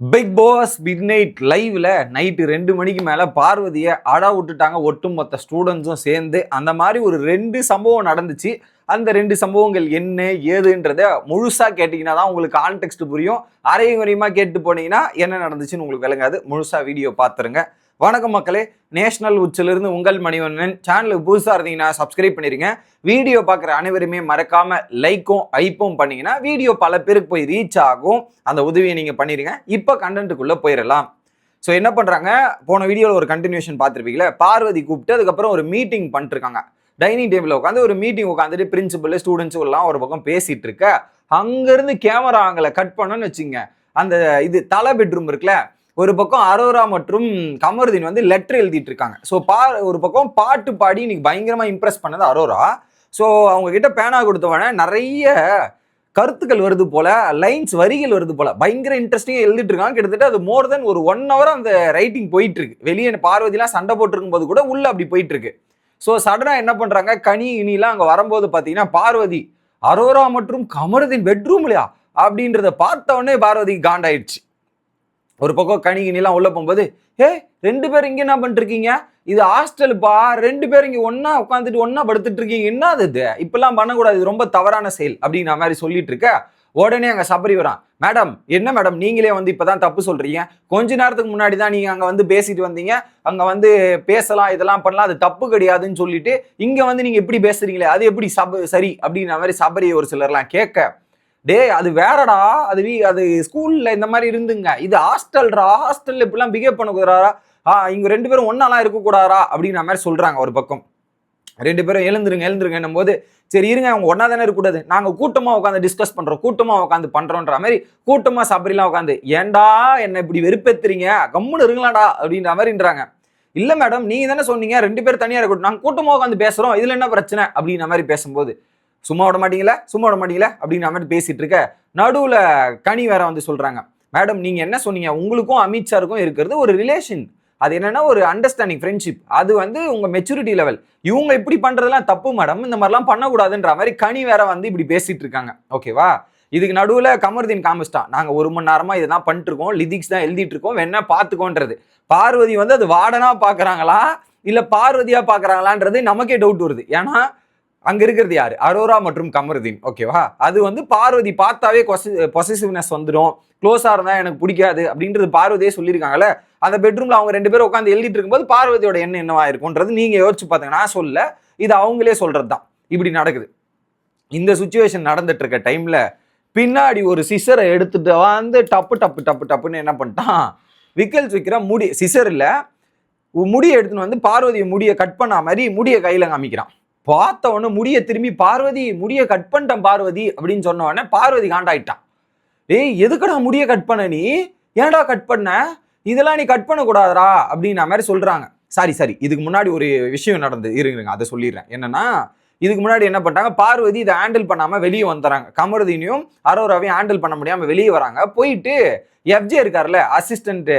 Big Boss midnight லைவ்ல night ரெண்டு மணிக்கு மேல பார்வதியை அடா விட்டுட்டாங்க. ஒட்டுமொத்த ஸ்டூடெண்ட்ஸும் சேர்ந்து அந்த மாதிரி ஒரு ரெண்டு சம்பவம் நடந்துச்சு. அந்த ரெண்டு சம்பவங்கள் என்ன ஏதுன்றத முழுசா கேட்டீங்கன்னா தான் உங்களுக்கு கான்டெக்ட் புரியும். அரையும் குறையுமா கேட்டு போனீங்கன்னா என்ன நடந்துச்சுன்னு உங்களுக்கு விளங்காது. முழுசா வீடியோ பார்த்துருங்க. வணக்கம் மக்களே. நேஷனல் உச்சிலிருந்து உங்கள் மணிவண்ணன். சேனலுக்கு புதுசாக இருந்தீங்கன்னா சப்ஸ்கிரைப் பண்ணிருங்க. வீடியோ பார்க்குற அனைவருமே மறக்காம லைக்கும் ஐப்பும் பண்ணீங்கன்னா வீடியோ பல பேருக்கு போய் ரீச் ஆகும். அந்த உதவியை நீங்கள் பண்ணிடுங்க இப்போ கண்டென்ட்டுக்குள்ளே போயிடலாம். ஸோ என்ன பண்ணுறாங்க போன வீடியோவில் ஒரு கண்டினியூஷன் பார்த்துருப்பீங்களே பார்வதி கூப்பிட்டு அதுக்கப்புறம் ஒரு மீட்டிங் பண்ணிட்டுருக்காங்க. டைனிங் டேபிளில் உட்காந்து ஒரு மீட்டிங் உட்காந்துட்டு பிரின்சிபல் ஸ்டூடெண்ட்ஸ் எல்லாம் ஒரு பக்கம் பேசிகிட்டு இருக்க. அங்கேருந்து கேமரா அங்களை கட் பண்ணோன்னு வச்சுங்க. அந்த இது தலை பெட்ரூம் இருக்குல்ல? ஒரு பக்கம் அரோரா மற்றும் கமருதீன் வந்து லெட்டர் எழுதிட்டு இருக்காங்க ஸோ பா ஒரு பக்கம் பாட்டு பாடி இன்னைக்கு பயங்கரமாக இம்ப்ரெஸ் பண்ணது அரோரா. ஸோ அவங்க கிட்ட பேனா கொடுத்தவன நிறைய கருத்துக்கள் வருது போல லைன்ஸ் வரிகள் வருது போல. பயங்கர இன்ட்ரெஸ்டிங்காக எழுதிட்டு இருக்காங்க கிட்டத்தட்ட அது மோர் தென் ஒரு ஒன் ஹவர் அந்த ரைட்டிங் போயிட்டு இருக்கு வெளியே பார்வதிலாம் சண்டை போட்டுருக்கும் போது கூட உள்ள அப்படி போயிட்டு இருக்கு ஸோ சடனாக என்ன பண்ணுறாங்க கனி இனிலாம் அங்கே வரும்போது பார்த்தீங்கன்னா பார்வதி அரோரா மற்றும் கமருதின் பெட்ரூம்லையா அப்படின்றத பார்த்த உடனே பார்வதிக்கு காண்டாயிடுச்சு. ஒரு பக்கம் கனி உள்ளே போகும்போது ஏ ரெண்டு பேரும் இங்கே என்ன பண்ணிட்டுருக்கீங்க? இது ஹாஸ்டலுப்பா? ரெண்டு பேரும் இங்கே ஒன்றா உட்காந்துட்டு ஒன்றா படுத்துட்டு இருக்கீங்க என்ன அது இது? இப்பெல்லாம் பண்ணக்கூடாது. இது ரொம்ப தவறான செயல். அப்படிங்கிற மாதிரி சொல்லிட்டு இருக்க உடனே அங்கே சபரி வரான். மேடம் என்ன மேடம்? நீங்களே வந்து இப்போ தான் தப்பு சொல்கிறீங்க கொஞ்ச நேரத்துக்கு முன்னாடி தான் நீங்கள் அங்கே வந்து பேசிட்டு வந்தீங்க. அங்கே வந்து பேசலாம் இதெல்லாம் பண்ணலாம். அது தப்பு கிடையாதுன்னு சொல்லிட்டு இங்கே வந்து நீங்கள் எப்படி பேசுறீங்களே? அது எப்படி சப சரி? அப்படின்ற மாதிரி சபரி ஒரு சிலர்லாம் கேட்க டேய் அது வேறடா. அது வீ அது ஸ்கூல்ல இந்த மாதிரி இருந்துங்க. இது ஹாஸ்டல்ரா? ஹாஸ்டல்ல இப்படிலாம் பிஹேவ் பண்ணக்கூடாதா? ஆ இங்க ரெண்டு பேரும் ஒன்னாலாம் இருக்கக்கூடாதா? அப்படின்ற மாதிரி சொல்றாங்க ஒரு பக்கம். ரெண்டு பேரும் எழுந்துருங்க எழுந்துருங்கன்னும் போது சரி இருங்க அவங்க ஒன்னா தானே இருக்கக்கூடாது. நாங்க கூட்டமா உட்காந்து டிஸ்கஸ் பண்றோம் கூட்டமா உட்காந்து பண்றோன்ற மாதிரி கூட்டமா சபரிலாம் உட்காந்து ஏன்டா என்ன இப்படி வெறுப்பேத்துறீங்க? கம்முன்னு இருங்களாடா அப்படின்ற மாதிரின்றாங்க. இல்ல மேடம் நீங்க தானே சொன்னீங்க ரெண்டு பேரும் தனியா இருக்கட்டும். நாங்க கூட்டமா உட்காந்து பேசுறோம் இதுல என்ன பிரச்சனை? அப்படின்ற மாதிரி பேசும்போது சும்மா விட மாட்டீங்களா சும்மா விட மாட்டீங்களா அப்படின்னு மாதிரி பேசிட்டு இருக்க. நடுவில் கனி வேற வந்து சொல்கிறாங்க மேடம் நீங்கள் என்ன சொன்னீங்க? உங்களுக்கும் அமித்ஷாருக்கும் இருக்கிறது ஒரு ரிலேஷன் அது என்னன்னா ஒரு அண்டர்ஸ்டாண்டிங் ஃப்ரெண்ட்ஷிப் அது வந்து உங்கள் மெச்சூரிட்டி லெவல் இவங்க இப்படி பண்ணுறதுலாம் தப்பு மேடம். இந்த மாதிரிலாம் பண்ணக்கூடாதுன்ற மாதிரி கனி வேற வந்து இப்படி பேசிட்டு இருக்காங்க. ஓகேவா? இதுக்கு நடுவில் கமருதீன் காமிச்சிட்டான் நாங்கள் ஒரு மணி நேரமாக இதெல்லாம் பண்ணிட்டு இருக்கோம். லிதிக்ஸ் தான் எழுதிட்டு இருக்கோம். வேணா பார்த்துக்கோன்றது. பார்வதி வந்து அது வார்டனாக பார்க்குறாங்களா இல்லை பார்வதியாக பார்க்குறாங்களான்றது நமக்கே டவுட் வருது. ஏன்னா அங்க இருக்கிறது யாரு? அரோரா மற்றும் கமருதீன். ஓகேவா அது வந்து பார்வதி பார்த்தாவே பொசிசிவ்னஸ் வந்துடும் க்ளோஸா இருந்தா எனக்கு பிடிக்காது அப்படின்றது பார்வதியே சொல்லியிருக்காங்கல்ல? அந்த பெட்ரூம்ல அவங்க ரெண்டு பேரும் உட்காந்து எழுதிட்டு இருக்கும்போது பார்வதியோட எண்ணம் என்னவா இருக்கும்ன்றது நீங்க யோசிச்சு பாத்தீங்க நான் சொல்ல இது அவங்களே சொல்றது தான் இப்படி நடக்குது. இந்த சுச்சுவேஷன் நடந்துட்டு இருக்க டைம்ல பின்னாடி ஒரு சிசரை எடுத்துட்டு வந்து டப்பு டப்பு டப்பு டப்புன்னு என்ன பண்ணிட்டான்? விக்கல் விற்கிற முடி சிசர் முடியை எடுத்துன்னு வந்து பார்வதியை முடியை கட் பண்ண மாதிரி முடியை கையில காமிக்கிறான். பார்த்த உடனே முடிய திரும்பி பார்வதி முடிய கட் பண்ணிட்டேன் பார்வதி அப்படின்னு சொன்ன உடனே பார்வதி காண்டாயிட்டான் ஏய் எதுக்குடா முடிய கட் பண்ண நீ? ஏன்டா கட் பண்ண? இதெல்லாம் நீ கட் பண்ணக்கூடாதுடா அப்படின்ன மாதிரி சொல்கிறாங்க சாரி சாரி இதுக்கு முன்னாடி ஒரு விஷயம் நடந்தது. இருங்க அதை சொல்லிடுறேன். என்னன்னா இதுக்கு முன்னாடி என்ன பண்ணிட்டாங்க பார்வதி இதை ஹேண்டில் பண்ணாமல் வெளியே வந்துறாங்க. கமருதீனையும் அரோராவையும் ஹேண்டில் பண்ண முடியாமல் வெளியே வராங்க. போயிட்டு எஃப்ஜே இருக்கார்ல அசிஸ்டன்ட்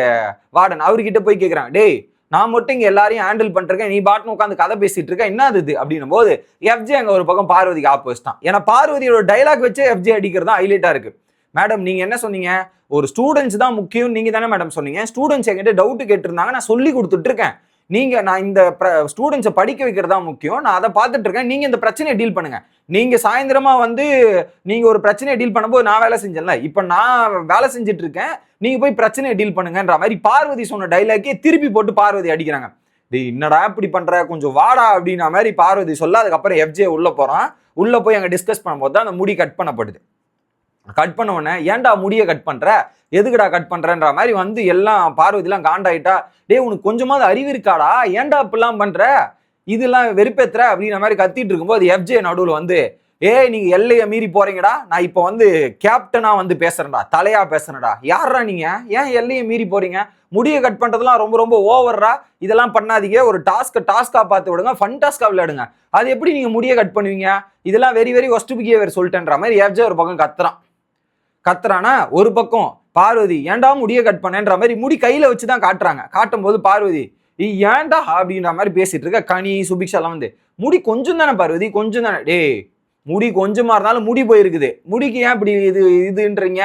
வார்டன் அவர்கிட்ட போய் கேட்குறாங்க டேய் நான் மட்டும் இங்கே எல்லாரையும் ஹேண்டில் பண்ணிருக்கேன் நீ பாட்டுன்னு உட்காந்து கதை பேசிட்டு இருக்க. என்ன இது? அப்படின்னும் போது எஃப்ஜே அங்கே ஒரு பக்கம் பார்வதிக்கு ஆப்போசிட்டான் ஏன்னா பார்வதியோட டைலாக் வச்சு எஃப்ஜே அடிக்கிறது தான் ஹைலைட்டாக இருக்கு. மேடம் நீங்க என்ன சொன்னீங்க? ஒரு ஸ்டூடெண்ட்ஸ் தான் முக்கியம் நீங்க தானே மேடம் சொன்னீங்க. ஸ்டூடெண்ட்ஸ் என்கிட்ட டவுட் கேட்டிருந்தாங்க. நான் சொல்லி கொடுத்துட்டு இருக்கேன். நீங்க நான் இந்த ஸ்டூடெண்ட்ஸை படிக்க வைக்கிறது தான் முக்கியம். நான் அதை பார்த்துட்டு இருக்கேன். நீங்க இந்த பிரச்சனையை டீல் பண்ணுங்க. நீங்க சாயந்தரமா வந்து நீங்க ஒரு பிரச்சனையை டீல் பண்ணும்போது நான் வேலை செஞ்சேன்ல. இப்ப நான் வேலை செஞ்சுட்டு இருக்கேன். நீங்க போய் பிரச்சனையை டீல் பண்ணுங்கன்ற மாதிரி பார்வதி சொன்ன டைலாக்கே திருப்பி போட்டு பார்வதி அடிக்கிறாங்க. என்னடா இப்படி பண்ற? கொஞ்சம் வாடா அப்படின்னா மாதிரி பார்வதி சொல்ல அதுக்கப்புறம் எஃப்ஜே உள்ள போறான். உள்ள போய் அங்க டிஸ்கஸ் பண்ணும்போது தான் அந்த முடி கட் பண்ணப்படுது. கட் பண்ண உடனே ஏன்டா முடிய கட் பண்ற? எதுக்குடா கட் பண்றன்ற மாதிரி வந்து எல்லாம் பார்வதிலாம் காண்டாயிட்டா டேய் உனக்கு கொஞ்சமாவது அறிவு இருக்காடா? ஏன்டா இப்படிலாம் பண்ற? இதெல்லாம் வெறுப்பேத்துற? அப்படின்ற மாதிரி கத்திட்டு இருக்கும்போது எஃப்ஜே நடுவில் வந்து ஏய் நீங்க எல்லையை மீறி போறீங்கடா. நான் இப்போ வந்து கேப்டனா வந்து பேசுறேன்டா. தலையா பேசுறேன்டா. யாரா நீங்க? ஏன் எல்லையை மீறி போறீங்க? முடியை கட் பண்றதுலாம் ரொம்ப ரொம்ப ஓவர்ரா. இதெல்லாம் பண்ணாதீங்க. ஒரு டாஸ்க்கை டாஸ்கா பார்த்து விடுங்க. ஃபன் டாஸ்கா விளையாடுங்க. அது எப்படி நீங்க முடியை கட் பண்ணுவீங்க? இதெல்லாம் வெரி வெரி ஒஸ்ட் பிகேவியர் சொல்லிட்டேன்ற மாதிரி எஃப்ஜே ஒரு பக்கம் கத்துறான். கத்துறானா? ஒரு பக்கம் பார்வதி ஏன்டா முடிய கட் பண்ணேன்ற மாதிரி முடி கையில வச்சு தான் காட்டுறாங்க. காட்டும் போது பார்வதி ஏன்டா? அப்படின்ற மாதிரி பேசிட்டு இருக்க கனி சுபிக்ஷா எல்லாம் வந்து முடி கொஞ்சம் தானே பார்வதி கொஞ்சம் தானே. டேய் முடி கொஞ்சமா இருந்தாலும் முடி போயிருக்குது. முடிக்கு ஏன் இப்படி இது இதுன்றீங்க?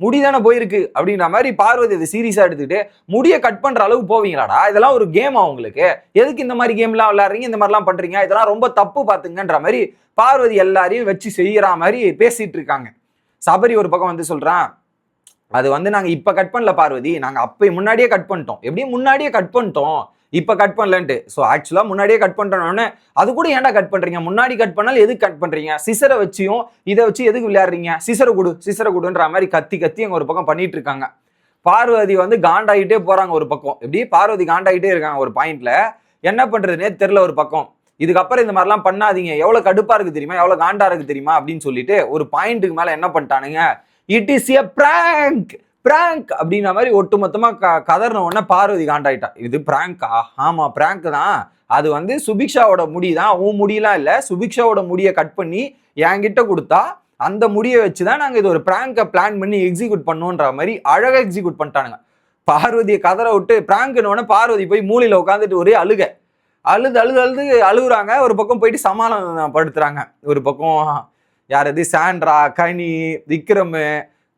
முடி தானே போயிருக்கு. அப்படின்ற மாதிரி பார்வதி அதை சீரியஸா எடுத்துக்கிட்டு முடியை கட் பண்ற அளவுக்கு போவீங்களாடா? இதெல்லாம் ஒரு கேம் உங்களுக்கு. எதுக்கு இந்த மாதிரி கேம்லாம் விளையாடுறீங்க? இந்த மாதிரிலாம் பண்றீங்க? இதெல்லாம் ரொம்ப தப்பு பாத்துங்கன்ற மாதிரி பார்வதி எல்லாரையும் வச்சு செய்யற மாதிரி பேசிட்டு இருக்காங்க. சபரி ஒரு பக்கம் வந்து சொல்றான் அது வந்து நாங்க இப்ப கட் பண்ணல பார்வதி நாங்க அப்ப முன்னாடியே கட் பண்ணிட்டோம். எப்படியும் முன்னாடியே கட் பண்ணிட்டோம் இப்ப கட் பண்ணலன்ட்டு. ஸோ ஆக்சுவலா முன்னாடியே கட் பண்ணிட்டோன்னு அது கூட ஏன்டா கட் பண்றீங்க? முன்னாடி கட் பண்ணாலும் எதுக்கு கட் பண்றீங்க? சிசரை வச்சியும் இதை வச்சு எதுக்கு விளையாடுறீங்க? சிசரை கொடு சிசரை கொடுன்ற மாதிரி கத்தி கத்தி அங்க ஒரு பக்கம் பண்ணிட்டு இருக்காங்க. பார்வதி வந்து காண்டாயிட்டே போறாங்க ஒரு பக்கம். எப்படி? பார்வதி காண்டாயிட்டே இருக்காங்க ஒரு பாயிண்ட்ல என்ன பண்றதுனே தெரில ஒரு பக்கம். இதுக்கப்புறம் இந்த மாதிரிலாம் பண்ணாதீங்க. எவ்வளோ கடுப்பாக இருக்குது தெரியுமா? எவ்வளோ காண்டா இருக்குது தெரியுமா? அப்படின்னு சொல்லிட்டு ஒரு பாயிண்ட்டுக்கு மேலே என்ன பண்ணிட்டானுங்க? It is a prank prank அப்படின்ற மாதிரி ஒட்டுமொத்தமாக க கதறின உடனே பார்வதி காண்டாயிட்டா. இது பிராங்கா ஆமாம் பிராங்க் தான். அது வந்து சுபிக்ஷாவோட முடி தான். உன் முடியெலாம் இல்லை. சுபிக்ஷாவோட முடியை கட் பண்ணி என்கிட்ட கொடுத்தா அந்த முடியை வச்சு தான் நாங்கள் இது ஒரு பிராங்கை பிளான் பண்ணி எக்ஸிக்யூட் பண்ணோன்ற மாதிரி அழகாக எக்ஸிக்யூட் பண்ணிட்டானுங்க. பார்வதியை கதற விட்டு ப்ராங்க்னு பார்வதி போய் மூலையில் உட்காந்துட்டு ஒரே அழுகை. அழுது அழுது அழுது அழுகுறாங்க. ஒரு பக்கம் போயிட்டு சமாளம் படுத்துறாங்க ஒரு பக்கம் யார் எது சாண்ட்ரா கனி விக்ரமு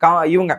கா இவங்க.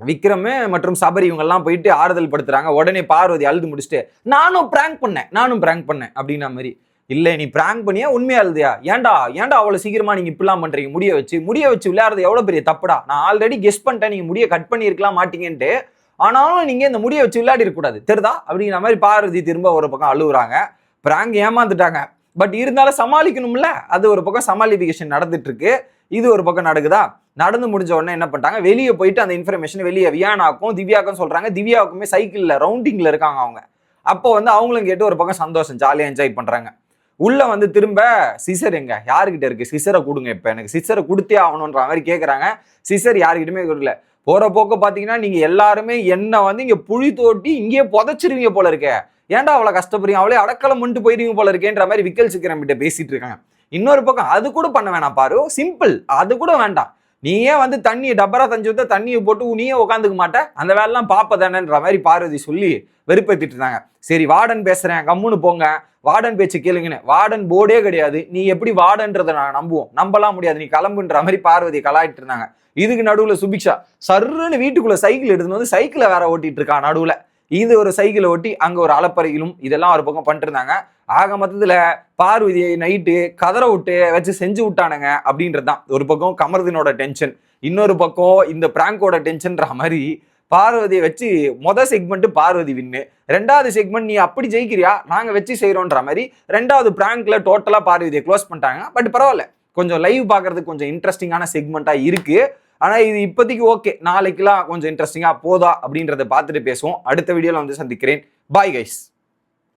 விக்ரமு மற்றும் சபரி இவங்கெல்லாம் போயிட்டு ஆறுதல் படுத்துறாங்க. உடனே பார்வதி அழுது முடிச்சுட்டு நானும் பிராங்க் பண்ணேன். நானும் பிராங்க் பண்ணேன். அப்படின்ன மாதிரி. இல்லை நீ பிராங்க் பண்ணியா? உண்மையா எழுதியா ஏன்டா? ஏன்டா அவ்வளோ சீக்கிரமா நீங்க இப்படிலாம் பண்றீங்க? முடிய வச்சு முடிய வச்சு விளையாடுறது எவ்வளோ பெரிய தப்புடா? நான் ஆல்ரெடி கெஸ் பண்ணிட்டேன். நீங்க முடிய கட் பண்ணியிருக்கலாம் மாட்டீங்கன்ட்டு ஆனாலும் நீங்கள் இந்த முடியை வச்சு விளையாடி இருக்கக்கூடாது தெரிதா? அப்படிங்கிற மாதிரி பார்வதி திரும்ப ஒரு பக்கம் அழுகுறாங்க பிராங்க் ஏமாந்துட்டாங்க. பட் இருந்தாலும் சமாளிக்கணும்ல? அது ஒரு பக்கம் சமாளிபிகேஷன் நடந்துட்டு இருக்கு இது ஒரு பக்கம் நடக்குதா? நடந்து முடிஞ்ச உடனே என்ன பண்ணிட்டாங்க? வெளியே போயிட்டு அந்த இன்ஃபர்மேஷன் வெளியே வியானாக்கும் திவ்யாக்கும் சொல்றாங்க. திவ்யாவுக்குமே சைக்கிளில் ரவுண்டிங்ல இருக்காங்க அவங்க. அப்போ வந்து அவங்களும் கேட்டு ஒரு பக்கம் சந்தோஷம் ஜாலியாக என்ஜாய் பண்றாங்க. உள்ள வந்து திரும்ப சிசர் எங்க? யாருக்கிட்ட இருக்கு? சிசரை கொடுங்க இப்போ எனக்கு. சிசரை கொடுத்தே ஆகணுன்ற மாதிரி கேட்குறாங்க சிசர் யாருக்கிட்டுமே கொடுக்கல. போகிற போக்க பார்த்தீங்கன்னா நீங்க எல்லாருமே என்ன வந்து இங்கே புழி தோட்டி இங்கேயே புதைச்சிருவீங்க போல இருக்கே. ஏன்டா அவ்வளோ கஷ்டப்படுறீங்க? அவளே அடக்கலம் மட்டும் போயிருவீங்க போல இருக்கேன்ற மாதிரி விக்கல் சிக்கிரம் கிட்ட பேசிட்டு இருக்காங்க. இன்னொரு பக்கம் அது கூட பண்ண வேணாம் பாரு. சிம்பிள் அது கூட வேண்டாம். நீயே வந்து தண்ணியை டப்பரா தஞ்சு விட்டா தண்ணியை போட்டு நீயே உட்காந்துக்க மாட்டேன் அந்த வேலைலாம் பாப்பதானன்ற மாதிரி பார்வதி சொல்லி வெறுப்பேற்றிட்டு இருந்தாங்க. சரி வார்டன் பேசுறேன் கம்முன்னு போங்க. வார்டன் பேச்சு கேளுங்கன்னு. வார்டன் போர்டே கிடையாது. நீ எப்படி வார்டன்றதை நான் நம்புவோம். நம்பலாம் முடியாது. நீ கிளம்புன்ற மாதிரி பார்வதி கலாயிட்டு இருந்தாங்க. இதுக்கு நடுவில் சுபிக்ஷா சர்ருன்னு வீட்டுக்குள்ள சைக்கிள் எடுத்துன்னு வந்து சைக்கிளை வேற ஓட்டிட்டு இருக்கான் நடுவில். இது ஒரு சைக்கிளை ஒட்டி அங்கே ஒரு அலப்பறையிலும் இதெல்லாம் ஒரு பக்கம் பண்ணிட்டுருந்தாங்க. ஆக மொத்தத்தில் பார்வதியை நைட்டு கதற விட்டு வச்சு செஞ்சு விட்டானுங்க அப்படின்றது தான். ஒரு பக்கம் கமர்தினோட டென்ஷன் இன்னொரு பக்கம் இந்த பிராங்கோட டென்ஷன்ற மாதிரி பார்வதியை வச்சு மொதல் செக்மெண்ட் பார்வதி வின்னு ரெண்டாவது செக்மெண்ட் நீ அப்படி ஜெயிக்கிறியா? நாங்கள் வச்சு செய்கிறோன்ற மாதிரி ரெண்டாவது பிராங்க்ல டோட்டலாக பார்வதியை க்ளோஸ் பண்ணிட்டாங்க. பட் பரவாயில்ல. கொஞ்சம் லைவ் பார்க்கறதுக்கு கொஞ்சம் இன்ட்ரெஸ்டிங்கான செக்மெண்ட்டாக இருக்குது ஆனால் இது இப்போதைக்கு ஓகே. நாளைக்கெல்லாம் கொஞ்சம் இன்ட்ரெஸ்டிங்காக போதா அப்படின்றத பார்த்துட்டு பேசுவோம். அடுத்த வீடியோவில் வந்து சந்திக்கிறேன். Bye guys